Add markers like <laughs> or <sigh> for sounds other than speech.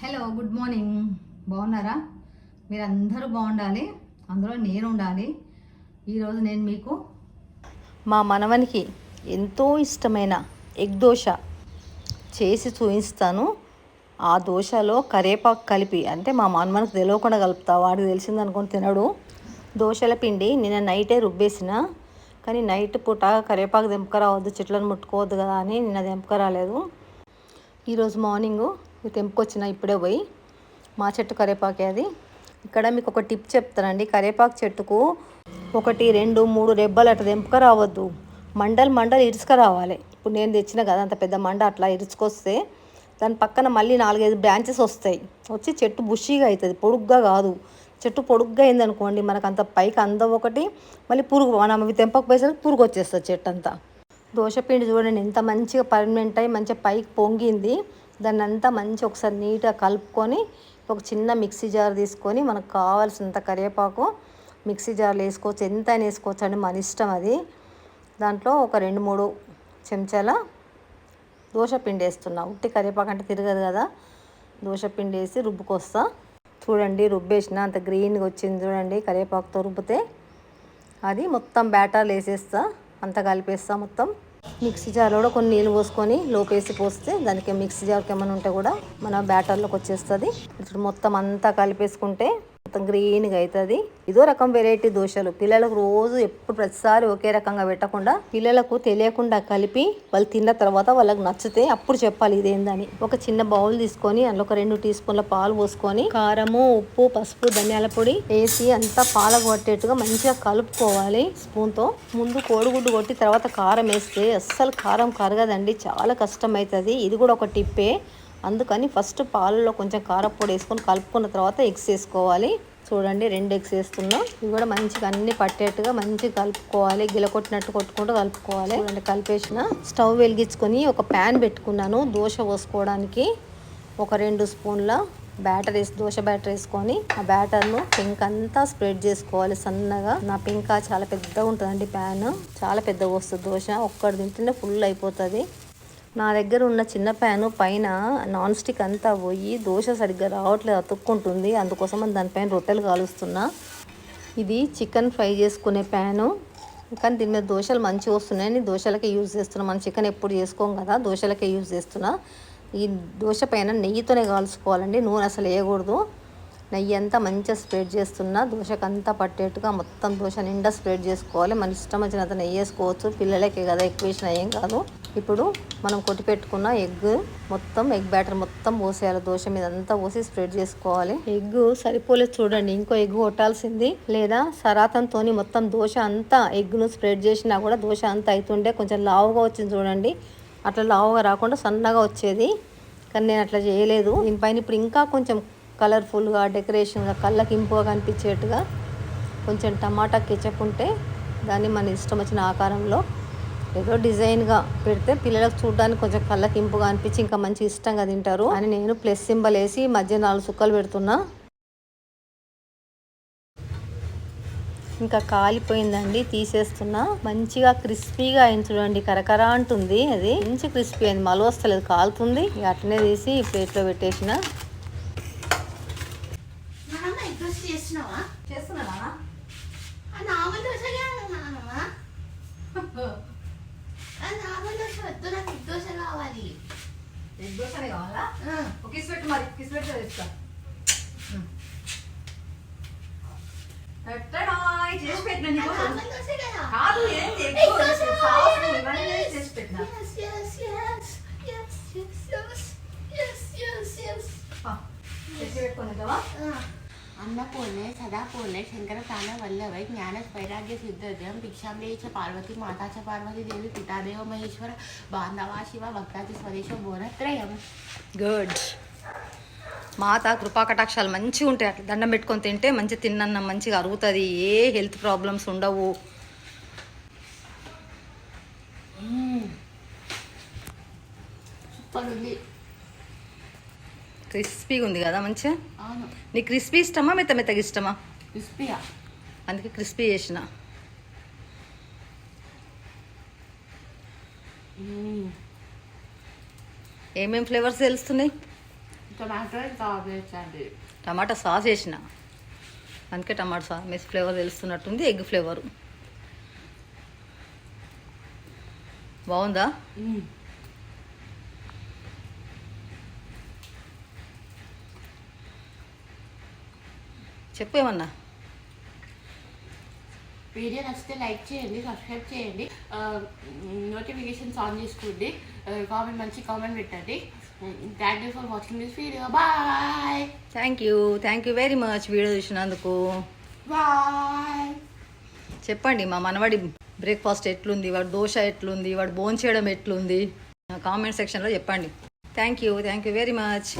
Hello good morning బాగున్నారా? మీరందరూ బాగుండాలి. అందులో నేను ఉండాలి ఈరోజు నేను మీకు మా మనవనికి ఎంతో ఇష్టమైన ఎగ్ దోశ చేసి చూపిస్తాను. ఆ దోశలో కరేపాకు కలిపి అంటే మా మనవనికి తెలియకుండా కలుపుతా వాడికి తెలిసింది అనుకుని తినడు. దోశల పిండి నిన్న నైటే రుబ్బేసిన కానీ నైట్ పూట కరేపాకు దింపకరావద్దు చెట్లను ముట్టుకోవద్దు కదా అని నిన్న దింపకరాలేదు ఈరోజు మార్నింగు తెంపుకొచ్చిన ఇప్పుడే పోయి మా చెట్టు కరేపాకే అది. ఇక్కడ మీకు ఒక టిప్ చెప్తానండి. కరేపాకు చెట్టుకు ఒకటి రెండు మూడు రెబ్బలు అట్లా తెంపుక రావద్దు. మండలు మండలు ఇరుచుక రావాలి. ఇప్పుడు నేను తెచ్చిన కదా అంత పెద్ద మండ అట్లా ఇరుచుకొస్తే దాని పక్కన మళ్ళీ నాలుగైదు బ్రాంచెస్ వస్తాయి. వచ్చి చెట్టు బుషీగా అవుతుంది పొడుగ్గా కాదు. చెట్టు పొడుగ్గా అయింది అనుకోండి మనకు అంత పైకి అందం ఒకటి మళ్ళీ పురుగు మనం అవి తెంపకపోయేసరికి పురుగు వచ్చేస్తుంది చెట్టు అంతా దోశపిండి చూడండి ఎంత మంచిగా పర్మనెంట్ అయ్యి మంచిగా పైకి పొంగింది. దాన్ని అంతా మంచి ఒకసారి నీట్గా కలుపుకొని ఒక చిన్న మిక్సీ జార్ తీసుకొని మనకు కావాల్సినంత కరివేపాకు మిక్సీ జార్లో వేసుకోవచ్చు ఎంత అయినా వేసుకోవచ్చు అండి మన ఇష్టం అది. దాంట్లో ఒక రెండు మూడు చెంచాల దోశ పిండి వేస్తున్నా. ఉట్టి కరివేపాకు అంటే తిరగదు కదా. దోశ పిండి వేసి రుబ్బుకొస్తా. చూడండి రుబ్బేసిన అంత గ్రీన్గా వచ్చింది చూడండి కరివేపాకుతో రుబ్బితే. అది మొత్తం బ్యాటర్లు వేసేస్తా. అంతా కలిపేస్తా మొత్తం. మిక్సీ జార్లో కూడా కొన్ని నీళ్ళు పోసుకొని లోపేసి పోస్తే దానికి మిక్సీ జార్కి ఏమైనా ఉంటే కూడా మన బ్యాటర్లోకి వచ్చేస్తుంది. ఇప్పుడు మొత్తం అంతా కలిపేసుకుంటే మొత్తం గ్రీన్గా అవుతుంది ఇదో రకం వెరైటీ దోశలు. పిల్లలకు రోజు ఎప్పుడు ప్రతిసారి ఒకే రకంగా పెట్టకుండా పిల్లలకు తెలియకుండా కలిపి వాళ్ళు తిన్న తర్వాత వాళ్ళకి నచ్చితే అప్పుడు చెప్పాలి ఇదేందని. ఒక చిన్న బౌల్ తీసుకొని అందులో ఒక రెండు టీ స్పూన్ల పాలు పోసుకొని కారము ఉప్పు పసుపు ధనియాల పొడి వేసి అంతా పాలకు పట్టేట్టుగా మంచిగా కలుపుకోవాలి స్పూన్తో. ముందు కోడిగుడ్డు కొట్టి తర్వాత కారం వేస్తే అస్సలు కారం కరగదండి. చాలా కష్టం అవుతుంది ఇది కూడా ఒక టిప్పే. అందుకని ఫస్ట్ పాలలో కొంచెం కారపొడి వేసుకొని కలుపుకున్న తర్వాత ఎగ్స్ వేసుకోవాలి. చూడండి రెండు ఎగ్స్ వేస్తున్నా. ఇవి కూడా మంచిగా అన్ని పట్టేట్టుగా మంచిగా కలుపుకోవాలి. గిలకొట్టినట్టు కొట్టుకుంటూ కలుపుకోవాలి. చూడండి కలిపేసిన. స్టవ్ వెలిగించుకొని ఒక ప్యాన్ పెట్టుకున్నాను దోశ పోసుకోవడానికి. ఒక రెండు స్పూన్ల బ్యాటర్ వేసి దోశ బ్యాటర్ వేసుకొని ఆ బ్యాటర్ను పింక్ అంతా స్ప్రెడ్ చేసుకోవాలి సన్నగా. నా పెంక చాలా పెద్దగా ఉంటుందండి ప్యాన్. చాలా పెద్దగా వస్తుంది దోశ. ఒక్కటి తింటేనే ఫుల్ అయిపోతుంది. నా దగ్గర ఉన్న చిన్న ప్యాను పైన నాన్ స్టిక్ అంతా పోయి దోశ సరిగ్గా రావట్లేదు అతుక్కుంటుంది. అందుకోసం దానిపైన రొట్టెలు కాలుస్తున్నా. ఇది చికెన్ ఫ్రై చేసుకునే ప్యాను. కానీ దీని మీద దోశలు మంచిగా వస్తున్నాయని దోశలకే యూజ్ చేస్తున్నా. మనం చికెన్ ఎప్పుడు చేసుకోం కదా దోశలకే యూజ్ చేస్తున్నా. ఈ దోశ పైన నెయ్యితోనే కాల్చుకోవాలండి. నూనె అసలు వేయకూడదు. నెయ్యి అంతా మంచిగా స్ప్రెడ్ చేస్తున్నా దోశకు అంతా పట్టేట్టుగా మొత్తం దోశ నిండా స్ప్రెడ్ చేసుకోవాలి. మన ఇష్టం వచ్చినంత నెయ్యి వేసుకోవచ్చు. పిల్లలకే కదా ఎక్కువ వేసిన ఏం కాదు. ఇప్పుడు మనం కొట్టి పెట్టుకున్న ఎగ్ మొత్తం ఎగ్ బ్యాటర్ మొత్తం పోసేయాలి. దోశ మీద అంతా పోసి స్ప్రెడ్ చేసుకోవాలి. ఎగ్ సరిపోలేదు చూడండి. ఇంకో ఎగ్ కొట్టాల్సింది. లేదా సరాతంతో మొత్తం దోశ అంతా ఎగ్ను స్ప్రెడ్ చేసినా కూడా దోశ అంతా అవుతుండే కొంచెం లావుగా వచ్చింది చూడండి. అట్లా లావుగా రాకుండా సన్నగా వచ్చేది. కానీ నేను అట్లా చేయలేదు. దీనిపైన ఇప్పుడు ఇంకా కొంచెం కలర్ఫుల్గా డెకరేషన్గా కళ్ళకి ఇంపుగా కనిపించేట్టుగా కొంచెం టమాటా కెచప్ ఉంటే దాన్ని మన ఇష్టం వచ్చిన ఆకారంలో ఏదో డిజైన్గా పెడితే పిల్లలకు చూడడానికి కొంచెం కళ్ళకి ఇంపుగా అనిపించి ఇంకా మంచి ఇష్టంగా తింటారు. అని నేను ప్లస్ సింబల్ వేసి మధ్య నాలుగు సుక్కలు పెడుతున్నా. ఇంకా కాలిపోయిందండి తీసేస్తున్నా. మంచిగా క్రిస్పీగా అయింది చూడండి కరకర అంటుంది అది. మంచి క్రిస్పీ అయింది మలు వస్తలేదు కాలుతుంది అట్లనే తీసి ప్లేట్లో పెట్టేసిన. దోశ చేస్తున్నావా చేస్తున్నానా? ఆ నార్మల్ దోశ నాన్నమ్మా <laughs> ఆ నార్మల్ దోశ వద్దు నాకు ఎగ్ దోశ కావాలి. ఎగ్ దోశనే కావాలా? ఒక కిస్ పెట్టు మరి కిస్ పెట్టి తెస్తా చేసి పెట్టిన కాదు. ఏంటి అన్నపూర్ణే సదాపూర్ణే శంకరప్రాణ వల్లవై జ్ఞాన స్వైరాగ్య సిద్ధోదయం భిక్షాంబే చ పార్వతి మాతా చ పార్వతీదేవి పితాదేవ మహేశ్వర బాంధవా శివ భక్తాది స్వదేశ బోనత్రయం గుడ్ మాత కృపాకటాక్షాలు మంచిగా ఉంటాయి. అట్లా దండం పెట్టుకొని తింటే మంచి తిన్నన్న మంచిగా అరుగుతుంది. ఏ హెల్త్ ప్రాబ్లమ్స్ ఉండవు. సూపర్ ఉంది. క్రిస్పీగా ఉంది కదా మంచిగా? నీ క్రిస్పీ ఇష్టమా మెత్త మెత్తగా ఇష్టమా? క్రిస్పీయా? అందుకే క్రిస్పీ చేసిన. ఏమేం ఫ్లేవర్స్ తెలుస్తున్నాయి? టమాటా సాస్ వేసిన అందుకే టమాటా సాస్ మెస్ ఫ్లేవర్ తెలుస్తున్నట్టుంది ఎగ్ ఫ్లేవర్. బాగుందా? చెప్పు ఏమన్నా వీడియో నచ్చితే లైక్ చేయండి సబ్స్క్రైబ్ చేయండి. నోటిఫికేషన్స్ ఆన్ చేసుకోండి. కామెంట్ మంచి కామెంట్ పెట్టండి. Thank you for watching this video. Bye. Thank you thank you very much video చూసినందుకు. బాయ్. చెప్పండి మా మనవాడి బ్రేక్ఫాస్ట్ ఎట్లుంది? వాడు దోశ ఎట్లుంది? వాడు భోజనం చేయడం ఎట్లుంది? కామెంట్ సెక్షన్లో చెప్పండి. Thank you thank you very much